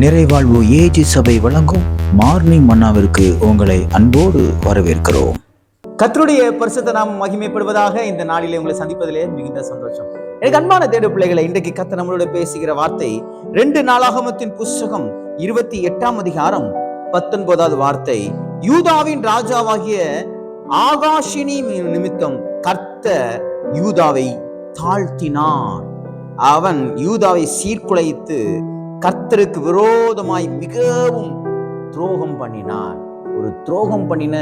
நிறைவாழ்வு AG சபை வழங்கும் morning மன்னாவிற்கு உங்களை அன்போடு வரவேற்கிறோம். கர்த்தருடைய பரிசுத்த நாம் மகிமைப்படுவதாக இந்த நாளிலே உங்களை சந்திப்பதிலே மிகுந்த சந்தோஷம். எனக்கு அன்பான தேடு பிள்ளைகளை இன்றைக்கு கத்த நம்மளோட பேசுகிற வார்த்தை ரெண்டு நாளாகமத்தின் புஸ்தகம் இருபத்தி எட்டாம் அதிகாரம் பத்தொன்பதாவது வார்த்தை. யூதாவின் ராஜாவாகிய ஆகாஷினி நிமித்தம் கர்த்த யூதாவை தாழ்த்தினான் அவன் யூதாவை சீர்குலைத்து கர்த்தருக்கு விரோதமாய் மிகவும் துரோகம் பண்ணினான். ஒரு துரோகம் பண்ணின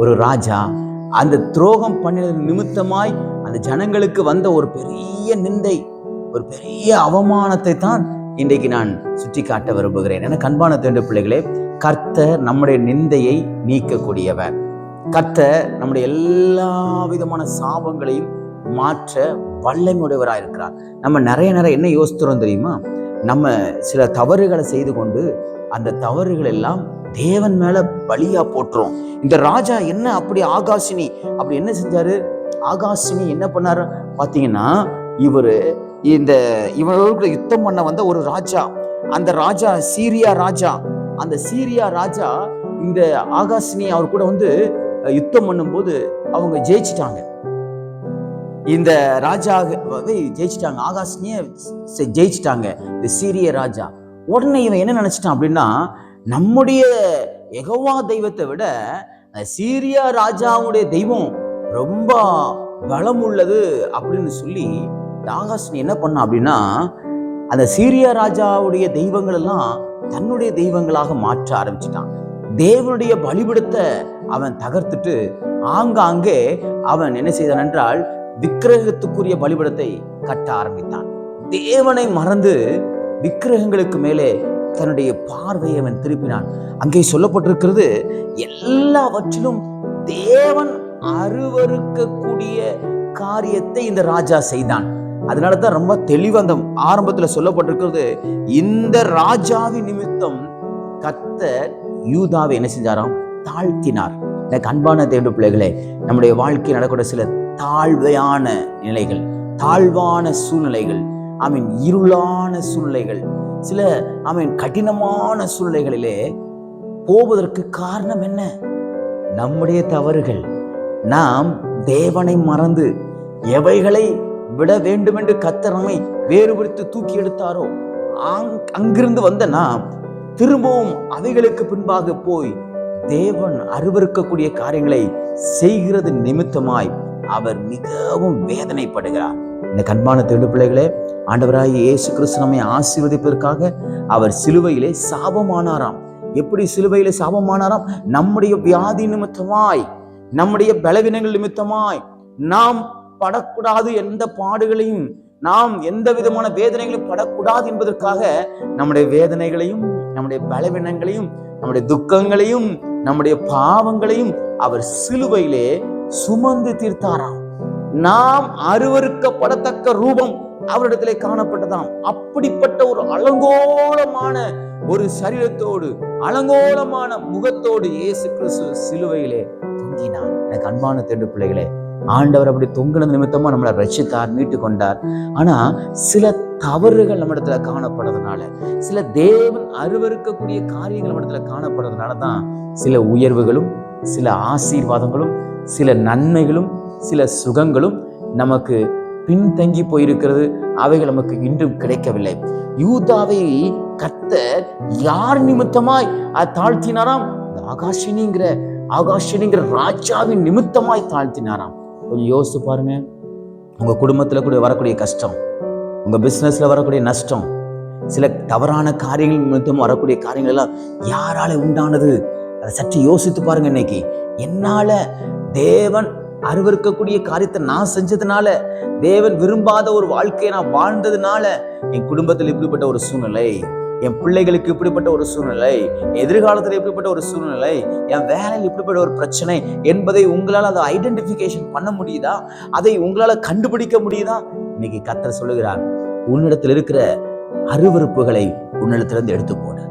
ஒரு ராஜா அந்த துரோகம் பண்ணினது நிமித்தமாய் அந்த ஜனங்களுக்கு வந்த ஒரு பெரிய நிந்தை ஒரு பெரிய அவமானத்தை தான் இன்றைக்கு நான் சுற்றி காட்ட விரும்புகிறேன். என கண்பான தேண்ட பிள்ளைகளே கர்த்தர் நம்முடைய நிந்தையை நீக்கக்கூடியவர். கர்த்தர் நம்முடைய எல்லா விதமான சாபங்களையும் மாற்ற வல்லமையுடையவராக இருக்கிறார் நம்ம நிறைய நிறைய என்ன யோசித்துறோம் தெரியுமா? நம்ம சில தவறுகளை செய்து கொண்டு அந்த தவறுகள் எல்லாம் தேவன் மேல பலியா போட்டுரும். இந்த ராஜா என்ன அப்படி ஆகாஷினி அப்படி என்ன செஞ்சாரு? ஆகாஷினி என்ன பண்ணாரு? பாத்தீங்கன்னா இவர் இந்த இவரோட யுத்தம் பண்ண வந்த ஒரு ராஜா. அந்த ராஜா சீரியா ராஜா. அந்த சீரியா ராஜா இந்த ஆகாஷினி அவர் கூட வந்து யுத்தம் பண்ணும்போது அவங்க ஜெயிச்சிட்டாங்க. இந்த ராஜா ஜெயிச்சிட்டாங்க. ஆகாஷினிய ஜெயிச்சிட்டாங்க. இந்த சீரிய ராஜா. உடனே இவன் என்ன நினச்சிட்டான் அப்படின்னா நம்முடைய எகோவா தெய்வத்தை விட சீரியா ராஜாவுடைய தெய்வம் ரொம்ப பலம் உள்ளது அப்படின்னு சொல்லி இந்த என்ன பண்ணான் அப்படின்னா அந்த சீரியா ராஜாவுடைய தெய்வங்கள் எல்லாம் தன்னுடைய தெய்வங்களாக மாற்ற ஆரம்பிச்சிட்டான். தேவனுடைய பலிபிடத்தை அவன் தகர்த்துட்டு ஆங்காங்கே அவன் என்ன செய்தான் என்றால் விக்கிரகத்துக்குரிய பலிபடத்தை கட்ட ஆரம்பித்தான். தேவனை மறந்து விக்கிரகங்களுக்கு மேலே தன்னுடைய பார்வையை அவன் திருப்பினான். அங்கே சொல்லப்பட்டிருக்கிறது எல்லாவற்றிலும் தேவன் அருவருக்கக்கூடிய காரியத்தை இந்த ராஜா செய்தான். அதனால தான் ரொம்ப தெளிவாக அந்த ஆரம்பத்துல சொல்லப்பட்டிருக்கிறது இந்த ராஜாவின் நிமித்தம் கத்த யூதாவை என்ன செஞ்சாராம்? தாழ்த்தினார். எனக்கு அன்பான தேடு பிள்ளைகளே நம்முடைய வாழ்க்கையில் நடக்கூடிய சில தாழ்வையான நிலைகள் தாழ்வான சூழ்நிலைகள் ஐ மீன் இருளான சூழ்நிலைகள். சில ஐ மீன் கடினமான சூழ்நிலைகளிலே போவதற்கு காரணம் என்ன? நம்முடைய தவறுகள். நாம் தேவனை மறந்து எவைகளை விட வேண்டும் என்று கத்தரமை நம்மை வேறுபடுத்தி தூக்கி எடுத்தாரோ அங்- அங்கிருந்து வந்த நாம் திரும்பவும் அவைகளுக்கு பின்பாக போய் தேவன் அருவருக்கக்கூடிய காரியங்களை செய்கிறது நிமித்தமாய் அவர் மிகவும் வேதனைப்படுகிறார். இந்த கண்பான தேடு பிள்ளைகளே ஆண்டவராய் இயேசு கிறிஸ்து நம்மை ஆசீர்வதிப்பதற்காக அவர் சிலுவையிலே சாபமானாராம். எப்படி சிலுவையிலே சாபமானாராம்? நம்முடைய வியாதி நிமித்தமாய் நம்முடைய பலவீனங்கள் நிமித்தமாய். நாம் படக்கூடாது எந்த பாடுகளையும் நாம் எந்த விதமான வேதனைகளையும் படக்கூடாது என்பதற்காக நம்முடைய வேதனைகளையும் நம்முடைய பலவீனங்களையும் நம்முடைய துக்கங்களையும் நம்முடைய பாவங்களையும் அவர் சிலுவையிலே சுமந்து தீர்த்தாராம். நாம் அருவருக்கப்படத்தக்க ரூபம் அவரிடத்திலே காணப்பட்டதாம். அப்படிப்பட்ட ஒரு அலங்கோலமான ஒரு சரீரத்தோடு அலங்கோலமான முகத்தோடு இயேசு கிறிஸ்து சிலுவையிலே தொங்கினார். எனக்கு அன்பான தேடு பிள்ளைகளே ஆண்டவர் அப்படி தொங்கினது நிமித்தமா நம்மளை ரசித்தார் மீட்டு கொண்டார். ஆனா சில தவறுகள் நம்ம இடத்துல காணப்படுறதுனால சில தேவன் அருவருக்கக்கூடிய காரியங்கள் நம்ம இடத்துல காணப்படுறதுனால தான் சில உயர்வுகளும் சில ஆசீர்வாதங்களும் சில நன்மைகளும் சில சுகங்களும் நமக்கு பின்தங்கி போயிருக்கிறது. அவைகள் நமக்கு இன்றும் கிடைக்கவில்லை. யூதாவை கத்த யார் நிமித்தமாய் தாழ்த்தினாராம்? ஆகாஷினிங்கிற ஆகாஷினிங்கிற ராஜாவின் நிமித்தமாய் தாழ்த்தினாராம். கொஞ்சம் யோசிச்சு பாருங்க. உங்க குடும்பத்தில் கூட வரக்கூடிய கஷ்டம் உங்க பிசினஸ்ல வரக்கூடிய நஷ்டம் சில தவறான காரியங்கள் நிமித்தம் வரக்கூடிய காரியங்கள் எல்லாம் யாரால உண்டானது? அதை சற்று யோசித்து பாருங்க இன்னைக்கு. என்னால தேவன் அருவருக்கக்கூடிய காரியத்தை நான் செஞ்சதுனால தேவன் விரும்பாத ஒரு வாழ்க்கையை நான் வாழ்ந்ததுனால என் குடும்பத்தில் இப்படிப்பட்ட ஒரு சூழ்நிலை என் பிள்ளைகளுக்கு இப்படிப்பட்ட ஒரு சூழ்நிலை எதிர்காலத்தில் இப்படிப்பட்ட ஒரு சூழ்நிலை என் வேலையில் இப்படிப்பட்ட ஒரு பிரச்சனை என்பதை உங்களால் அதை ஐடென்டிஃபிகேஷன் பண்ண முடியுதா? அதை உங்களால் கண்டுபிடிக்க முடியுதா? இன்னைக்கு கத்தர் சொல்லுகிறார் உன்னிடத்தில் இருக்கிற அருவருப்புகளை உன்னிடத்திலிருந்து எடுத்து போடு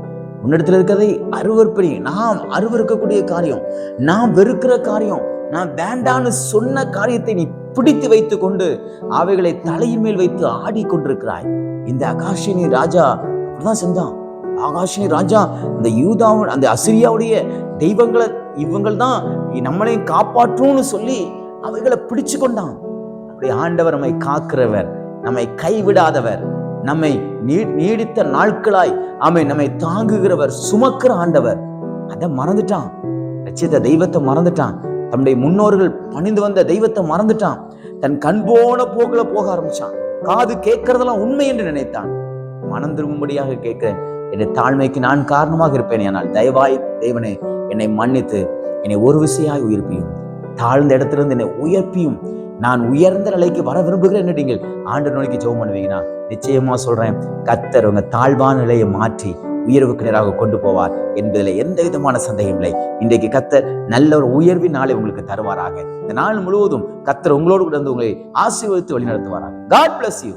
உன்னிடத்தில் இருக்கிறதை அருவருப்படி நாம் அருவருக்கக்கூடிய காரியம் நாம் வெறுக்கிற காரியம் நான் வேண்டான்னு சொன்ன காரியத்தை நீ பிடித்து வைத்து கொண்டு அவைகளை தலையின் மேல் வைத்து ஆடிக்கொண்டிருக்கிறாய் இந்த அகாஷினி ராஜா அப்படிதான் செஞ்சான். ஆகாஷினி ராஜா அந்த யூதாவும் அந்த அசிரியாவுடைய தெய்வங்களை இவங்கள் தான் நம்மளையும் காப்பாற்றும்னு சொல்லி அவைகளை பிடிச்சு கொண்டான். அப்படி ஆண்டவர் நம்மை காக்கிறவர் நம்மை கைவிடாதவர். நம்மை நீ- நீடித்த நாட்களாய் ஆமை நம்மை தாங்குகிறவர் சுமக்கிற ஆண்டவர். அதை மறந்துட்டான். ரச்சித்த தெய்வத்தை மறந்துட்டான். தன்னுடைய முன்னோர்கள் பணிந்து வந்த தெய்வத்தை மறந்துட்டான். தன் கண் போன போக்குல போக ஆரம்பிச்சான். காது கேட்கறதெல்லாம் உண்மை என்று நினைத்தான். மனம் திரும்பும்படியாக கேட்கிறேன் என் தாழ்மைக்கு நான் காரணமாக இருப்பேன் ஆனால் தயவாய் தேவனே என்னை மன்னித்து என்னை ஒரு விசையாய் உயிர்ப்பியும் தாழ்ந்த இடத்திலிருந்து என்னை உயர்ப்பியும் நான் உயர்ந்த நிலைக்கு வர விரும்புகிறேன் நீங்கள் ஆண்டு நோய்க்கு ஜெபம் பண்ணுவீங்கன்னா நிச்சயமா சொல்றேன் கத்தர் உங்க தாழ்வான நிலையை மாற்றி உயர்வுக்கு நேராக கொண்டு போவார் என்பதில் எந்த விதமான சந்தேகம் இல்லை. இன்றைக்கு கத்தர் நல்ல ஒரு உயர்வின் நாளை உங்களுக்கு தருவாராக. இந்த நாள் முழுவதும் கத்தர் உங்களோடு கூட உங்களை ஆசீர்வதித்து வழிநடத்துவாராக. God bless you